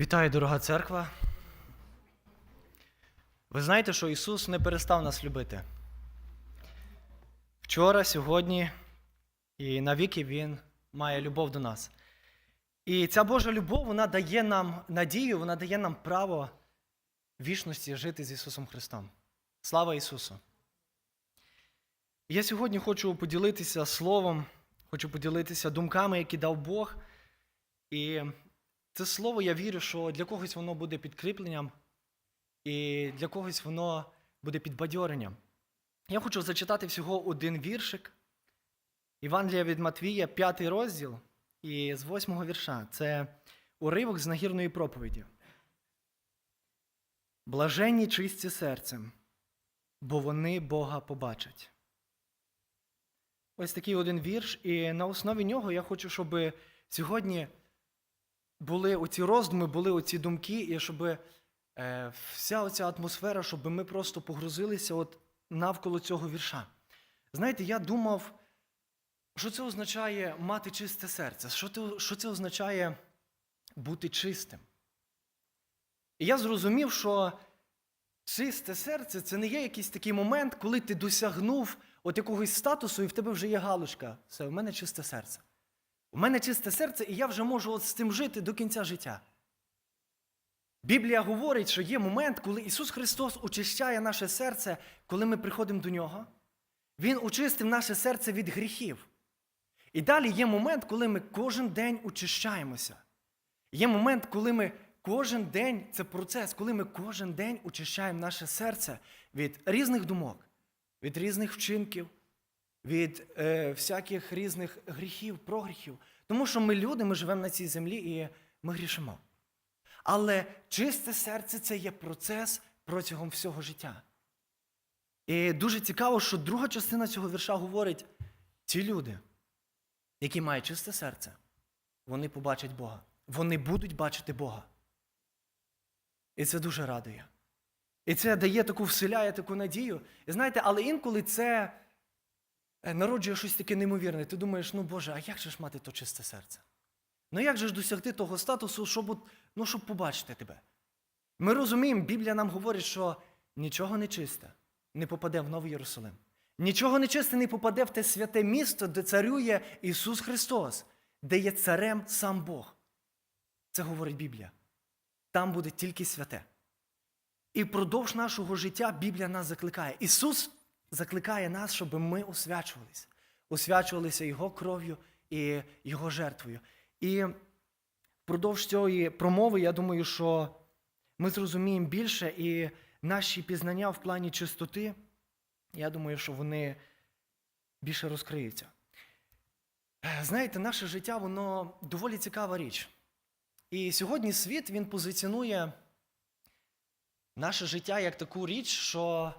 Вітаю, дорога церква. Ви знаєте, що Ісус не перестав нас любити. Вчора, сьогодні і навіки Він має любов до нас. І ця Божа любов, вона дає нам надію, вона дає нам право вічності жити з Ісусом Христом. Слава Ісусу! Я сьогодні хочу поділитися словом, хочу поділитися думками, які дав Бог. І це слово, я вірю, що для когось воно буде підкріпленням, і для когось воно буде підбадьоренням. Я хочу зачитати всього один віршик. Івангелія від Матвія, п'ятий розділ, і з восьмого вірша. Це уривок з нагірної проповіді. Блаженні чисті серцем, бо вони Бога побачать. Ось такий один вірш, і на основі нього я хочу, щоб сьогодні були оці роздуми, були оці думки, і щоб е, вся оця атмосфера, щоб ми просто погрузилися от навколо цього вірша. Знаєте, я думав, що це означає мати чисте серце, що це, що це означає бути чистим. І я зрозумів, що чисте серце це не є якийсь такий момент, коли ти досягнув от якогось статусу, і в тебе вже є галочка. Все, в мене чисте серце. У мене чисте серце, і я вже можу от з цим жити до кінця життя. Біблія говорить, що є момент, коли Ісус Христос очищає наше серце, коли ми приходимо до Нього. Він очистив наше серце від гріхів. І далі є момент, коли ми кожен день очищаємося. Є момент, коли ми кожен день, це процес, коли ми кожен день очищаємо наше серце від різних думок, від різних вчинків, від е, всяких різних гріхів, прогріхів. Тому що ми люди, ми живемо на цій землі і ми грішимо. Але чисте серце це є процес протягом всього життя. І дуже цікаво, що друга частина цього вірша говорить: ті люди, які мають чисте серце, вони побачать Бога. Вони будуть бачити Бога. І це дуже радує. І це дає таку вселяє таку надію. І знаєте, але інколи це народжує щось таке неймовірне. Ти думаєш, ну Боже, а як же ж мати то чисте серце? Ну як же ж досягти того статусу, щоб, ну, щоб побачити тебе? Ми розуміємо, Біблія нам говорить, що нічого нечисте не попаде в Новий Єрусалим. Нічого нечисте не попаде в те святе місто, де царює Ісус Христос, де є царем сам Бог. Це говорить Біблія. Там буде тільки святе. І впродовж нашого життя Біблія нас закликає. Ісус закликає нас, щоб ми освячувалися. Освячувалися Його кров'ю і Його жертвою. І впродовж цієї промови, я думаю, що ми зрозуміємо більше, і наші пізнання в плані чистоти, я думаю, що вони більше розкриються. Знаєте, наше життя, воно доволі цікава річ. І сьогодні світ він позиціонує наше життя як таку річ, що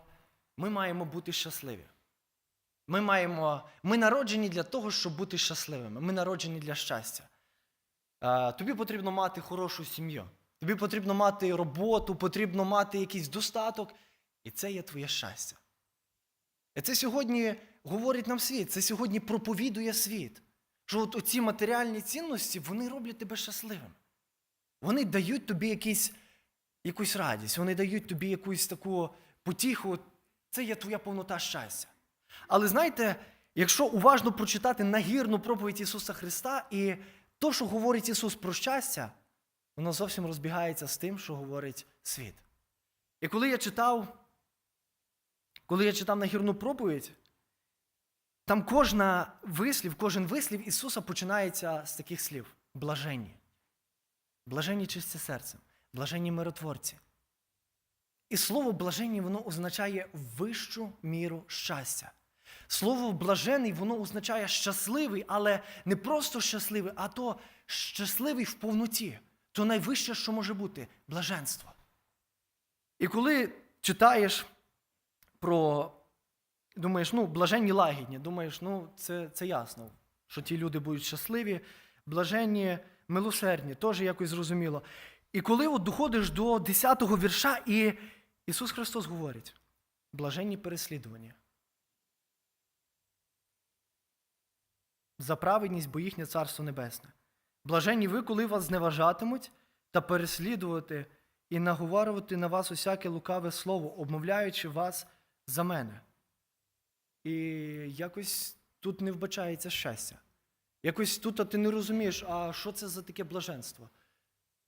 ми маємо бути щасливі. Ми, маємо, ми народжені для того, щоб бути щасливими. Ми народжені для щастя. Тобі потрібно мати хорошу сім'ю. Тобі потрібно мати роботу, потрібно мати якийсь достаток. І це є твоє щастя. І це сьогодні говорить нам світ, це сьогодні проповідує світ. Що от оці матеріальні цінності, вони роблять тебе щасливим. Вони дають тобі якийсь, якусь радість, вони дають тобі якусь таку потіху. Це є твоя повнота щастя. Але знаєте, якщо уважно прочитати нагірну проповідь Ісуса Христа і то, що говорить Ісус про щастя, воно зовсім розбігається з тим, що говорить світ. І коли я читав, коли я читав нагірну проповідь, там кожна вислів, кожен вислів Ісуса починається з таких слів: блаженні. Блаженні чисті серцем, блаженні миротворці. І слово блаженні воно означає вищу міру щастя. Слово блажений, воно означає щасливий, але не просто щасливий, а то щасливий в повноті. То найвище, що може бути блаженство. І коли читаєш про, думаєш, ну, блаженні лагідні, думаєш, ну, це, це ясно, що ті люди будуть щасливі, блаженні, милосердні, теж якось зрозуміло. І коли от доходиш до 10-го вірша, і Ісус Христос говорить: блаженні переслідування. За праведність, бо їхнє царство небесне. Блаженні ви, коли вас зневажатимуть та переслідувати і наговарювати на вас усяке лукаве слово, обмовляючи вас за мене. І якось тут не вбачається щастя. Якось тут а ти не розумієш, а що це за таке блаженство?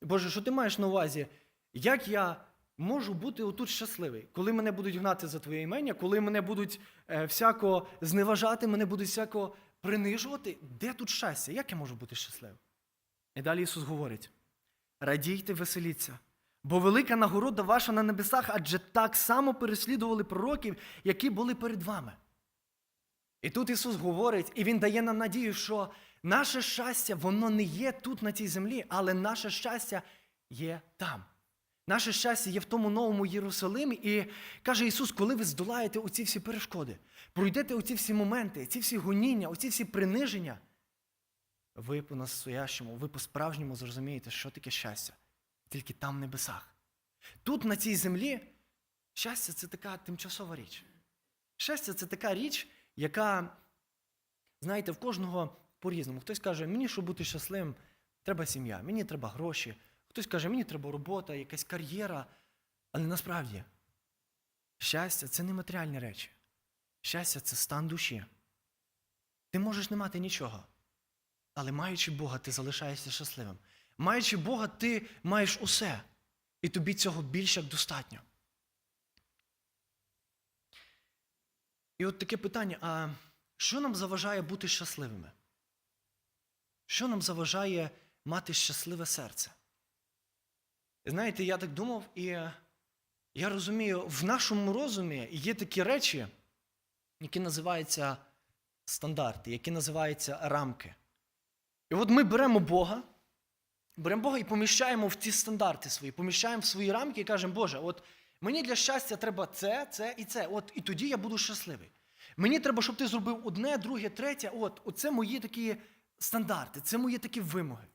Боже, що ти маєш на увазі? Як я можу бути отут щасливий, коли мене будуть гнати за твоє імення, коли мене будуть е, всяко зневажати, мене будуть всяко принижувати? Де тут щастя? Як я можу бути щасливим? І далі Ісус говорить: радійте, веселіться, бо велика нагорода ваша на небесах, адже так само переслідували пророків, які були перед вами. І тут Ісус говорить, і Він дає нам надію, що наше щастя, воно не є тут на цій землі, але наше щастя є там. Наше щастя є в тому новому Єрусалимі. І каже Ісус, коли ви здолаєте оці всі перешкоди, пройдете оці всі моменти, ці всі гоніння, оці всі приниження, ви по-настоящому, ви по-справжньому зрозумієте, що таке щастя. Тільки там в небесах. Тут, на цій землі, щастя це така тимчасова річ. Щастя це така річ, яка, знаєте, в кожного по-різному. Хтось каже, мені, щоб бути щасливим, треба сім'я, мені треба гроші. Хтось каже, мені треба робота, якась кар'єра. Але насправді щастя це не матеріальні речі. Щастя це стан душі. Ти можеш не мати нічого, але маючи Бога, ти залишаєшся щасливим. Маючи Бога, ти маєш усе. І тобі цього більше як достатньо. І от таке питання: а що нам заважає бути щасливими? Що нам заважає мати щасливе серце? Знаєте, я так думав, і я розумію, в нашому розумі є такі речі, які називаються стандарти, які називаються рамки. І от ми беремо Бога, беремо Бога і поміщаємо в ці стандарти свої, поміщаємо в свої рамки і кажемо, Боже, от мені для щастя треба це, це і це. От і тоді я буду щасливий. Мені треба, щоб ти зробив одне, друге, третє. От, оце мої такі стандарти, це мої такі вимоги.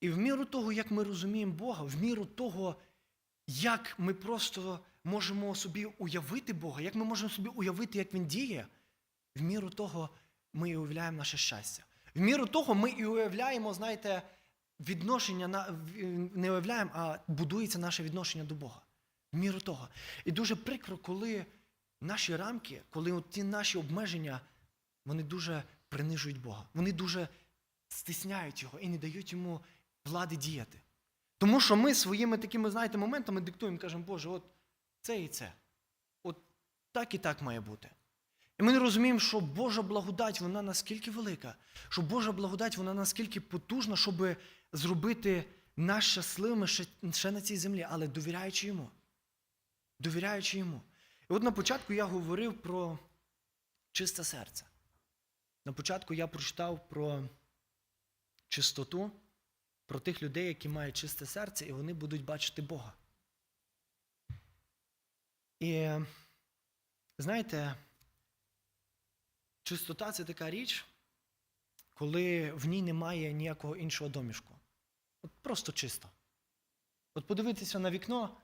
І в міру того, як ми розуміємо Бога, в міру того, як ми просто можемо собі уявити Бога, як ми можемо собі уявити, як Він діє, в міру того ми і уявляємо наше щастя. В міру того ми і уявляємо, знаєте, відношення на не уявляємо, а будується наше відношення до Бога. В міру того. І дуже прикро, коли наші рамки, коли от ті наші обмеження, вони дуже принижують Бога. Вони дуже стисняють його і не дають йому влади діяти. Тому що ми своїми такими, знаєте, моментами диктуємо, кажемо, Боже, от це і це. От так і так має бути. І ми не розуміємо, що Божа благодать, вона наскільки велика, що Божа благодать, вона наскільки потужна, щоб зробити нас щасливими ще, на цій землі, але довіряючи йому. Довіряючи йому. І от на початку я говорив про чисте серце. На початку я прочитав про чистоту, про тих людей, які мають чисте серце, і вони будуть бачити Бога. І знаєте, чистота це така річ, коли в ній немає ніякого іншого домішку. От просто чисто. От подивитися на вікно,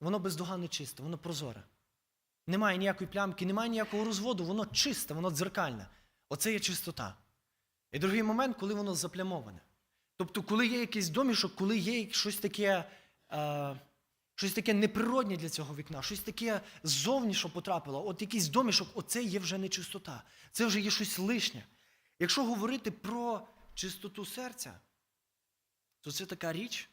воно бездоганно чисте, воно прозоре. Немає ніякої плямки, немає ніякого розводу, воно чисте, воно дзеркальне. Оце є чистота. І другий момент, коли воно заплямоване. Тобто, коли є якийсь домішок, коли є щось таке, е, щось таке неприродне для цього вікна, щось таке ззовні, що потрапило, от якийсь домішок, оце є вже не чистота. Це вже є щось лишнє. Якщо говорити про чистоту серця, то це така річ,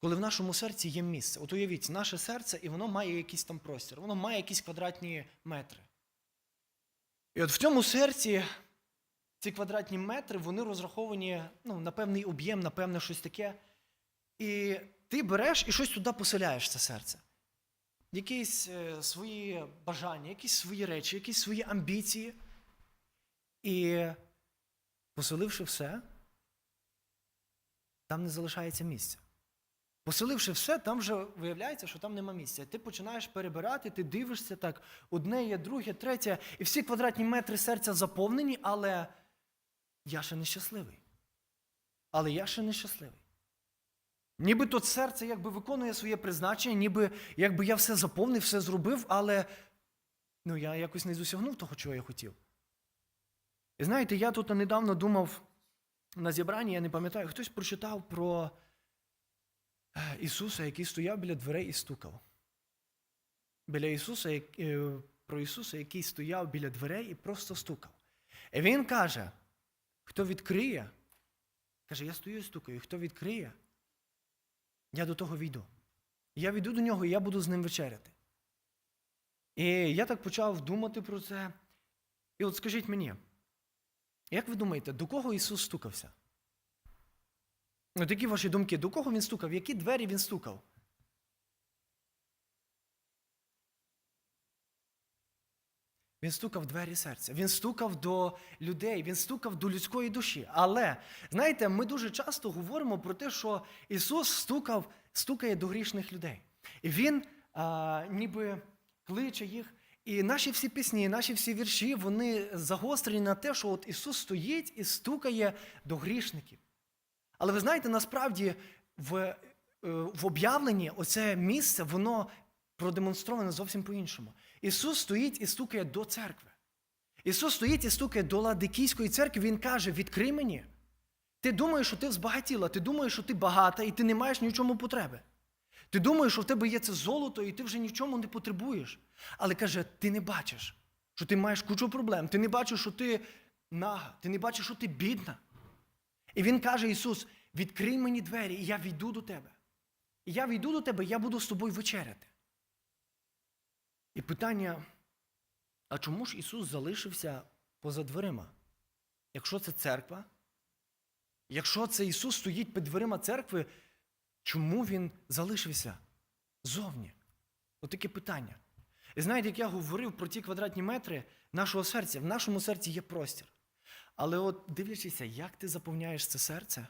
коли в нашому серці є місце. От уявіть, наше серце, і воно має якийсь там простір, воно має якісь квадратні метри. І от в цьому серці ці квадратні метри вони розраховані ну, на певний об'єм, на певне щось таке. І ти береш і щось туди поселяєш це серце. Якісь е, свої бажання, якісь свої речі, якісь свої амбіції. І поселивши все, там не залишається місця. Поселивши все, там вже виявляється, що там нема місця. Ти починаєш перебирати, ти дивишся так, одне є, друге, третє, і всі квадратні метри серця заповнені, але я ще не щасливий. Але я ще не щасливий. Ніби то серце якби виконує своє призначення, ніби якби я все заповнив, все зробив, але ну, я якось не досягнув того, чого я хотів. І знаєте, я тут недавно думав на зібранні, я не пам'ятаю, хтось прочитав про е, Ісуса, який стояв біля дверей і стукав. Біля Ісуса, е, про Ісуса, який стояв біля дверей і просто стукав. І Він каже, хто відкриє, каже, я стою і стукаю, хто відкриє, я до того війду. Я війду до нього і я буду з ним вечеряти. І я так почав думати про це. І от скажіть мені, як ви думаєте, до кого Ісус стукався? От які ваші думки, до кого він стукав? Які двері він стукав? Він стукав в двері серця, він стукав до людей, він стукав до людської душі. Але знаєте, ми дуже часто говоримо про те, що Ісус стукав, стукає до грішних людей. І Він а, ніби кличе їх. І наші всі пісні, наші всі вірші, вони загострені на те, що от Ісус стоїть і стукає до грішників. Але ви знаєте, насправді в, е, в об'явленні оце місце, воно продемонстроване зовсім по-іншому. Ісус стоїть і стукає до церкви. Ісус стоїть і стукає до Ладикійської церкви. Він каже: відкрий мені. Ти думаєш, що ти взбагатіла, ти думаєш, що ти багата, і ти не маєш ні в чому потреби. Ти думаєш, що в тебе є це золото, і ти вже ні не потребуєш. Але каже, ти не бачиш, що ти маєш кучу проблем, ти не бачиш, що ти нага, ти не бачиш, що ти бідна. І він каже: Ісус, відкрий мені двері, і я війду до тебе. І я війду до тебе, і я буду з тобою вечеряти. І питання: а чому ж Ісус залишився поза дверима? Якщо це церква, якщо це Ісус стоїть під дверима церкви, чому Він залишився зовні? Отаке питання. І знаєте, як я говорив про ті квадратні метри нашого серця, в нашому серці є простір. Але от дивлячися, як ти заповняєш це серце,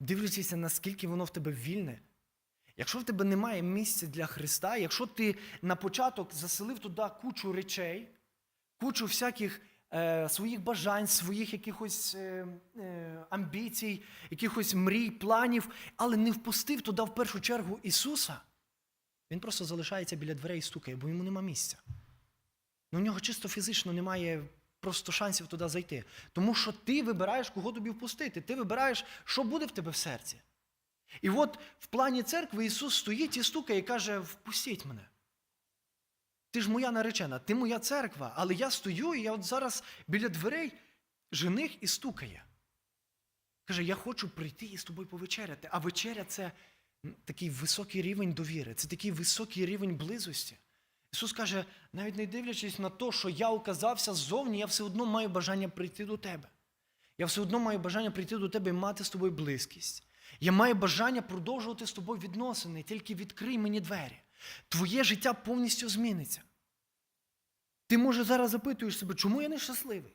дивлячися, наскільки воно в тебе вільне, якщо в тебе немає місця для Христа, якщо ти на початок заселив туди кучу речей, кучу всяких е, своїх бажань, своїх якихось е, е, амбіцій, якихось мрій, планів, але не впустив туди в першу чергу Ісуса, він просто залишається біля дверей і стукає, бо йому нема місця. Ну, у нього чисто фізично немає просто шансів туди зайти. Тому що ти вибираєш, кого тобі впустити. Ти вибираєш, що буде в тебе в серці. І от в плані церкви Ісус стоїть і стукає і каже: впустіть мене. Ти ж моя наречена, ти моя церква, але я стою, і я от зараз біля дверей жених і стукає. Каже, я хочу прийти і з тобою повечеряти. А вечеря це такий високий рівень довіри, це такий високий рівень близості. Ісус каже, навіть не дивлячись на те, що я оказався ззовні, я все одно маю бажання прийти до тебе. Я все одно маю бажання прийти до тебе і мати з тобою близькість. Я маю бажання продовжувати з тобою відносини, тільки відкрий мені двері. Твоє життя повністю зміниться. Ти, може, зараз запитуєш себе, чому я не щасливий?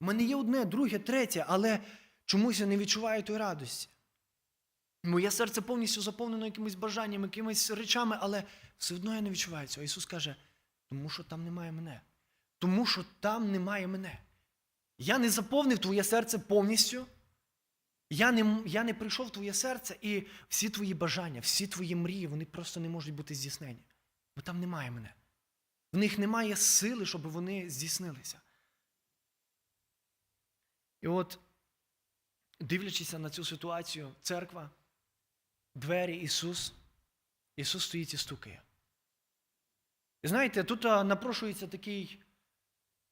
У мене є одне, друге, третє, але чомусь я не відчуваю тої радості. Моє серце повністю заповнено якимись бажаннями, якимись речами, але все одно я не відчуваю цього. Ісус каже, тому що там немає мене. Тому що там немає мене. Я не заповнив твоє серце повністю. Я не, я не прийшов в твоє серце, і всі твої бажання, всі твої мрії, вони просто не можуть бути здійснені. Бо там немає мене. В них немає сили, щоб вони здійснилися. І от, дивлячись на цю ситуацію, церква, двері Ісус, Ісус стоїть і стукає. І знаєте, тут напрошується такий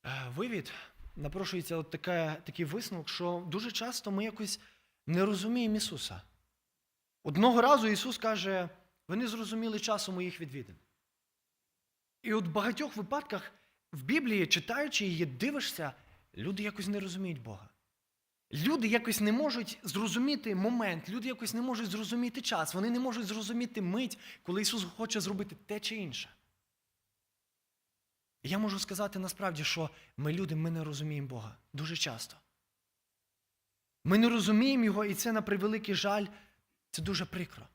е, вивід, напрошується от така, такий висновок, що дуже часто ми якось не розуміємо Ісуса. Одного разу Ісус каже, ви не зрозуміли часу моїх відвідин. І от в багатьох випадках в Біблії, читаючи її, дивишся, люди якось не розуміють Бога. Люди якось не можуть зрозуміти момент, люди якось не можуть зрозуміти час, вони не можуть зрозуміти мить, коли Ісус хоче зробити те чи інше. Я можу сказати насправді, що ми люди, ми не розуміємо Бога дуже часто. Ми не розуміємо Його, і це на превеликий жаль, це дуже прикро.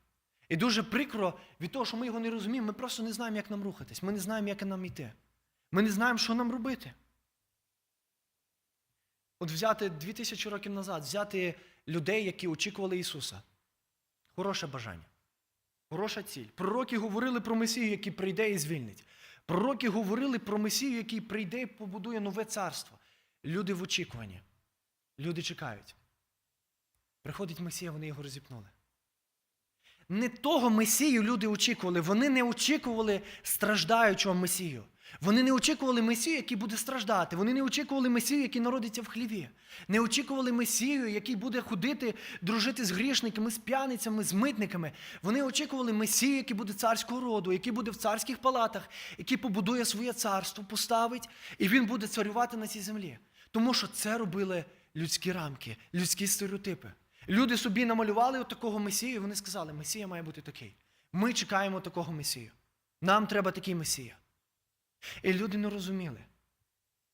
І дуже прикро від того, що ми його не розуміємо, ми просто не знаємо, як нам рухатись, ми не знаємо, як нам йти. Ми не знаємо, що нам робити. От взяти дві тисячі років назад, взяти людей, які очікували Ісуса. Хороше бажання, хороша ціль. Пророки говорили про Месію, який прийде і звільнить. Пророки говорили про Месію, який прийде і побудує нове царство. Люди в очікуванні. Люди чекають. Приходить Месія, вони його розіпнули. не того Месію люди очікували. Вони не очікували страждаючого Месію. Вони не очікували Месію, який буде страждати. Вони не очікували Месію, який народиться в хліві. Не очікували Месію, який буде ходити, дружити з грішниками, з п'яницями, з митниками. Вони очікували Месію, який буде царського роду, який буде в царських палатах, який побудує своє царство, поставить, і він буде царювати на цій землі. Тому що це робили людські рамки, людські стереотипи. Люди собі намалювали от такого Месію, і вони сказали, Месія має бути такий. Ми чекаємо такого Месію. Нам треба такий Месія. І люди не розуміли,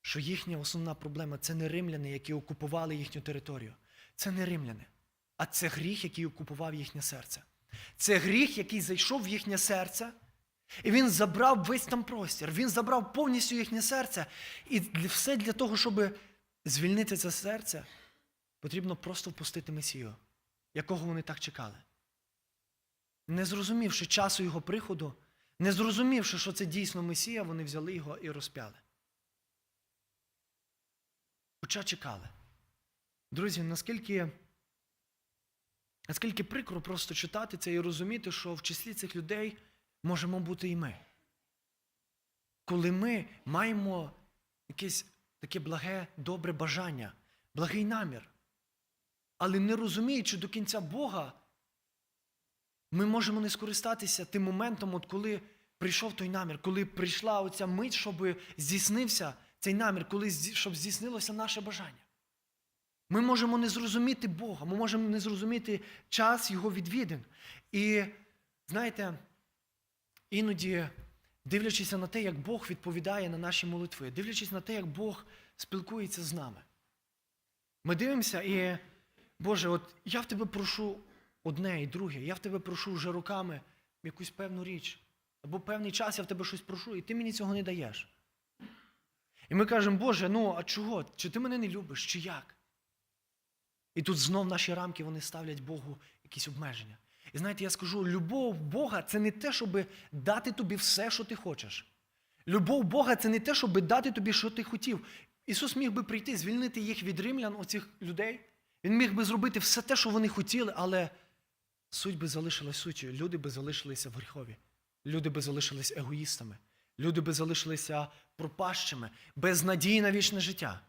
що їхня основна проблема це не римляни, які окупували їхню територію. Це не римляни, а це гріх, який окупував їхнє серце. Це гріх, який зайшов в їхнє серце, і він забрав весь там простір. Він забрав повністю їхнє серце. І все для того, щоб звільнити це серце, потрібно просто впустити Месію, якого вони так чекали. Не зрозумівши часу його приходу, не зрозумівши, що це дійсно Месія, вони взяли його і розп'яли. Хоча чекали. Друзі, наскільки, наскільки прикро просто читати це і розуміти, що в числі цих людей можемо бути і ми. Коли ми маємо якесь таке благе, добре бажання, благий намір, але не розуміючи до кінця Бога, ми можемо не скористатися тим моментом, от коли прийшов той намір, коли прийшла оця мить, щоб здійснився цей намір, коли щоб здійснилося наше бажання. Ми можемо не зрозуміти Бога, ми можемо не зрозуміти час Його відвідин. І знаєте, іноді, дивлячись на те, як Бог відповідає на наші молитви, дивлячись на те, як Бог спілкується з нами. Ми дивимося і, Боже, от я в тебе прошу одне і друге, я в тебе прошу вже роками якусь певну річ. Або певний час я в тебе щось прошу, і ти мені цього не даєш. І ми кажемо, Боже, ну а чого? Чи ти мене не любиш, чи як? І тут знов наші рамки вони ставлять Богу якісь обмеження. І знаєте, я скажу, любов Бога це не те, щоб дати тобі все, що ти хочеш. Любов Бога це не те, щоб дати тобі, що ти хотів. Ісус міг би прийти, звільнити їх від римлян, оцих людей. Він міг би зробити все те, що вони хотіли, але суть би залишилась суттю. Люди би залишилися в гріхові. Люди би залишились егоїстами. Люди би залишилися пропащими, без надії на вічне життя.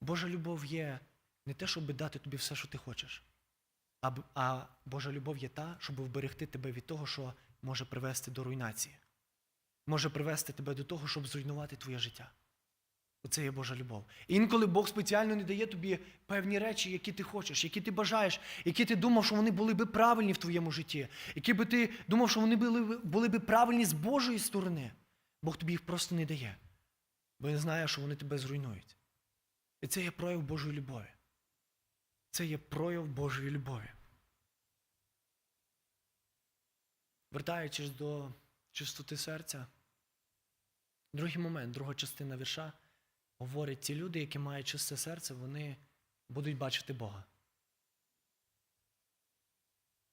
Божа любов є не те, щоб дати тобі все, що ти хочеш, а, а Божа любов є та, щоб вберегти тебе від того, що може привести до руйнації, може привести тебе до того, щоб зруйнувати твоє життя. Оце є Божа любов. Інколи Бог спеціально не дає тобі певні речі, які ти хочеш, які ти бажаєш, які ти думав, що вони були би правильні в твоєму житті, які би ти думав, що вони були, були би правильні з Божої сторони. Бог тобі їх просто не дає, бо Він знає, що вони тебе зруйнують. І це є прояв Божої любові. Це є прояв Божої любові. Вертаючись до чистоти серця, другий момент, друга частина вірша говорить, ті люди, які мають чисте серце, вони будуть бачити Бога.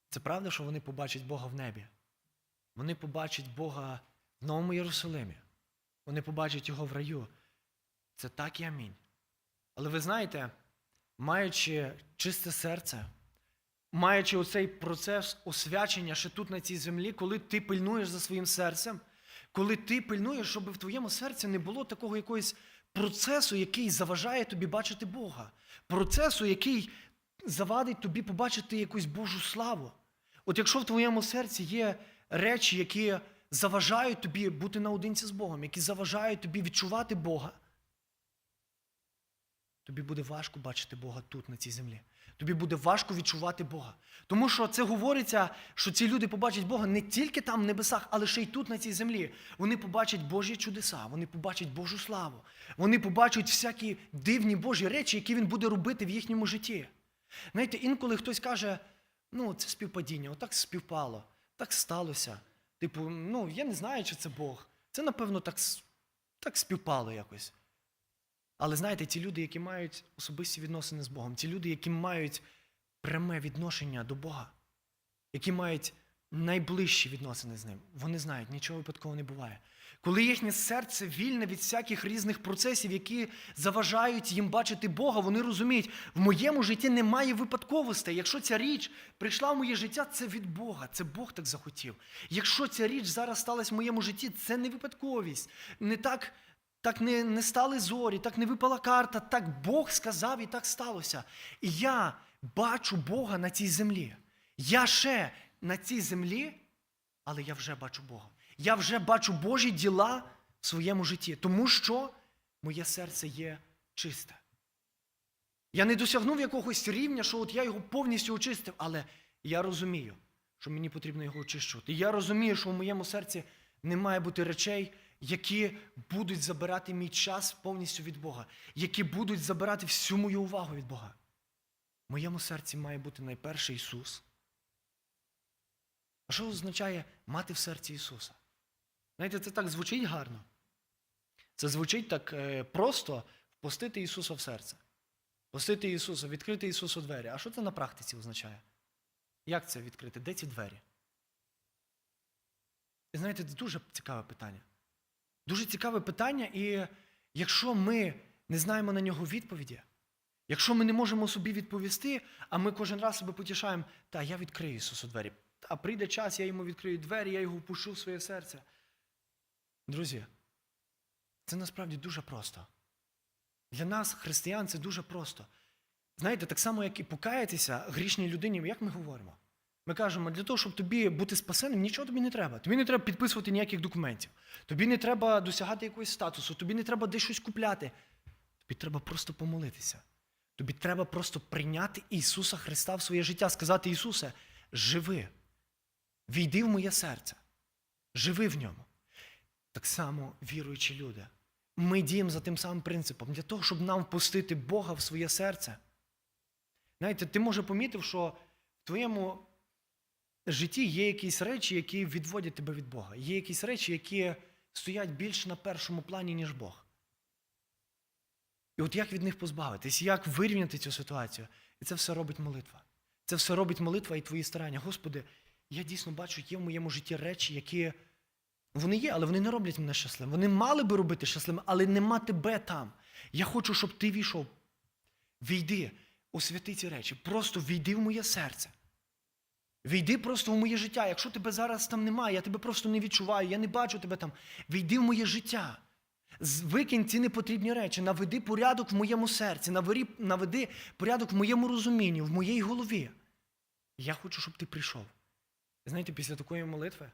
Це правда, що вони побачать Бога в небі. Вони побачать Бога в Новому Єрусалимі. Вони побачать Його в раю. Це так і амінь. Але ви знаєте, маючи чисте серце, маючи оцей процес освячення ще тут на цій землі, коли ти пильнуєш за своїм серцем, коли ти пильнуєш, щоб в твоєму серці не було такого якогось процесу, який заважає тобі бачити Бога, процесу, який завадить тобі побачити якусь Божу славу. От якщо в твоєму серці є речі, які заважають тобі бути наодинці з Богом, які заважають тобі відчувати Бога, тобі буде важко бачити Бога тут, на цій землі. Тобі буде важко відчувати Бога. Тому що це говориться, що ці люди побачать Бога не тільки там в небесах, але ще й тут, на цій землі. Вони побачать Божі чудеса, вони побачать Божу славу, вони побачать всякі дивні Божі речі, які він буде робити в їхньому житті. Знаєте, інколи хтось каже, ну, це співпадіння, отак співпало, так сталося. Типу, ну, я не знаю, чи це Бог. Це, напевно, так, так співпало якось. Але знаєте, ті люди, які мають особисті відносини з Богом, ті люди, які мають пряме відношення до Бога, які мають найближчі відносини з ним. Вони знають, нічого випадково не буває. Коли їхнє серце вільне від всяких різних процесів, які заважають їм бачити Бога, вони розуміють, в моєму житті немає випадковостей. Якщо ця річ прийшла в моє життя, це від Бога, це Бог так захотів. Якщо ця річ зараз сталася в моєму житті, це не випадковість. Не так, так не, не стали зорі, так не випала карта, так Бог сказав і так сталося. І я бачу Бога на цій землі. Я ще на цій землі, але я вже бачу Бога. Я вже бачу Божі діла в своєму житті, тому що моє серце є чисте. Я не досягнув якогось рівня, що от я його повністю очистив, але я розумію, що мені потрібно його очищувати. Я розумію, що в моєму серці не має бути речей, які будуть забирати мій час повністю від Бога, які будуть забирати всю мою увагу від Бога. В моєму серці має бути найперше Ісус. А що означає мати в серці Ісуса? Знаєте, це так звучить гарно. Це звучить так е, просто впустити Ісуса в серце. Пустити Ісуса, відкрити Ісусу двері. А що це на практиці означає? Як це відкрити? Де ці двері? І знаєте, це дуже цікаве питання. Дуже цікаве питання, і якщо ми не знаємо на нього відповіді, якщо ми не можемо собі відповісти, а ми кожен раз себе потішаємо, та я відкрию Ісусу двері. А прийде час, я йому відкрию двері, я його впущу в своє серце. Друзі, це насправді дуже просто. Для нас, християн, це дуже просто. Знаєте, так само, як і покаятися грішній людині, як ми говоримо? Ми кажемо, для того, щоб тобі бути спасеним, нічого тобі не треба. Тобі не треба підписувати ніяких документів. Тобі не треба досягати якогось статусу, тобі не треба десь щось купляти. Тобі треба просто помолитися. Тобі треба просто прийняти Ісуса Христа в своє життя, сказати Ісусе, живи, війди в моє серце, живи в ньому. Так само віруючі люди. Ми діємо за тим самим принципом, для того, щоб нам впустити Бога в своє серце. Знаєте, ти може помітив, що в твоєму житті є якісь речі, які відводять тебе від Бога. Є якісь речі, які стоять більш на першому плані, ніж Бог. І от як від них позбавитись, як вирівняти цю ситуацію? І це все робить молитва. Це все робить молитва і твої старання. Господи, я дійсно бачу, є в моєму житті речі, які вони є, але вони не роблять мене щасливим. Вони мали би робити щасливим, але нема тебе там. Я хочу, щоб ти війшов. Війди, освяти ці речі. Просто війди в моє серце. Війди просто в моє життя. Якщо тебе зараз там немає, я тебе просто не відчуваю, я не бачу тебе там. Війди в моє життя. Викинь ці непотрібні речі, наведи порядок в моєму серці, наведи порядок в моєму розумінні, в моїй голові. Я хочу, щоб ти прийшов. Знаєте, після такої молитви,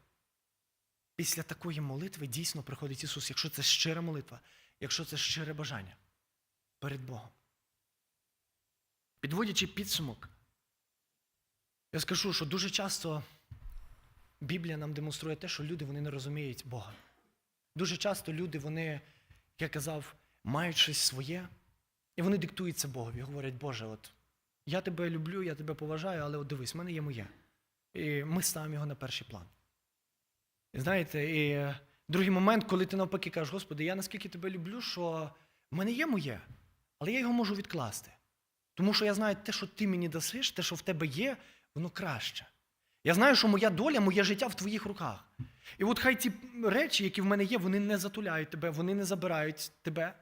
після такої молитви дійсно приходить Ісус, якщо це щира молитва, якщо це щире бажання перед Богом. Підводячи підсумок, я скажу, що дуже часто Біблія нам демонструє те, що люди вони не розуміють Бога. Дуже часто люди, вони, я казав, мають щось своє, і вони диктують це Богові. Говорять, Боже, от я тебе люблю, я тебе поважаю, але от дивись, в мене є моє. І ми ставимо його на перший план. І знаєте, і другий момент, коли ти навпаки кажеш, Господи, я наскільки тебе люблю, що в мене є моє, але я його можу відкласти. Тому що я знаю, те, що ти мені дасиш, те, що в тебе є, воно краще. Я знаю, що моя доля, моє життя в твоїх руках. І от хай ці речі, які в мене є, вони не затуляють тебе, вони не забирають тебе,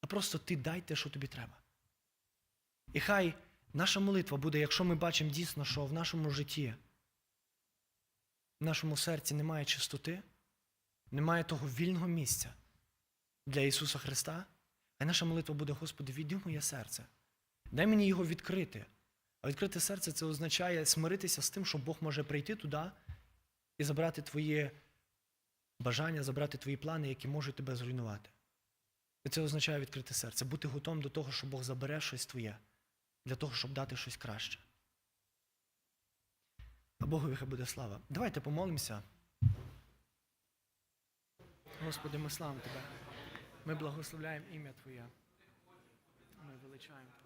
а просто ти дай те, що тобі треба. І хай наша молитва буде, якщо ми бачимо дійсно, що в нашому житті, в нашому серці немає чистоти, немає того вільного місця для Ісуса Христа, хай наша молитва буде, Господи, війди моє серце. Дай мені його відкрити. А відкрите серце це означає смиритися з тим, що Бог може прийти туди і забрати твої бажання, забрати твої плани, які можуть тебе зруйнувати. І це означає відкрите серце, бути готовим до того, що Бог забере щось твоє, для того, щоб дати щось краще. А Богові хай буде слава. Давайте помолимося. Господи, ми славимо Тебе. Ми благословляємо ім'я Твоє. Ми величаємо.